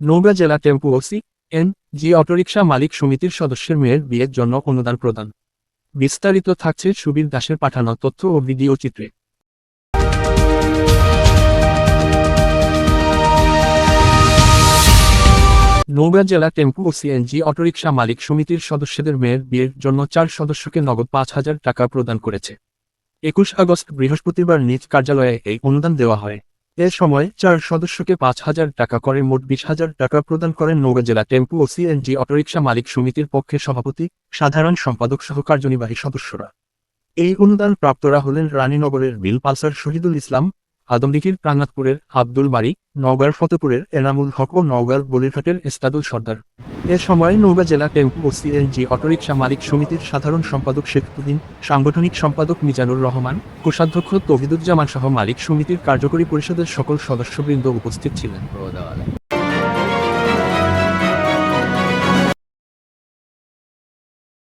নওগাঁ জেলা tempo OC, N G autorickshaw মালিক সমিতির সদস্যের মেয়ের বিয়ের জন্য অনুদান প্রদান। বিস্তারিত থাকছে সুবীর দাসের পাঠানো তথ্য ও ভিডিও চিত্রে। নৌগা জেলা টেম্পু ও সিএনজি অটোরিকশা মালিক সমিতির সদস্যদের মেয়ের বিয়ের জন্য চার সদস্যকে নগদ পাঁচ হাজার টাকা প্রদান করেছে। একুশ আগস্ট বৃহস্পতিবার নিজ কার্যালয়ে এই অনুদান দেওয়া হয়। এ সময় চার সদস্যকে পাঁচ হাজার টাকা করে মোট বিশ হাজার টাকা প্রদান করেন নৌগা জেলা টেম্পু ও সিএনজি অটোরিকশা মালিক সমিতির পক্ষে সভাপতি, সাধারণ সম্পাদক সহ কার্যনির্বাহী সদস্যরা। এই অনুদান প্রাপ্তরা হলেন রানীনগরের বিল পালসার শহীদুল ইসলাম আদমদিঘির প্রাঙ্গাতপুরের আব্দুল বাড়ি নওগাঁর ফতেপুরের এনামুল হক ও নওগাঁর বলিরহাটের এস্তাদুল সর্দার। এ সময় নৌগা জেলা টেম্পু সিএনজি অটোরিকশা মালিক সমিতির সাধারণ সম্পাদক শেখুদ্দিন সাংগঠনিক সম্পাদক মিজানুর রহমান, কোষাধ্যক্ষ তহিদুজ্জামান সহ মালিক সমিতির কার্যকরী পরিষদের সকল সদস্যবৃন্দ উপস্থিত ছিলেন।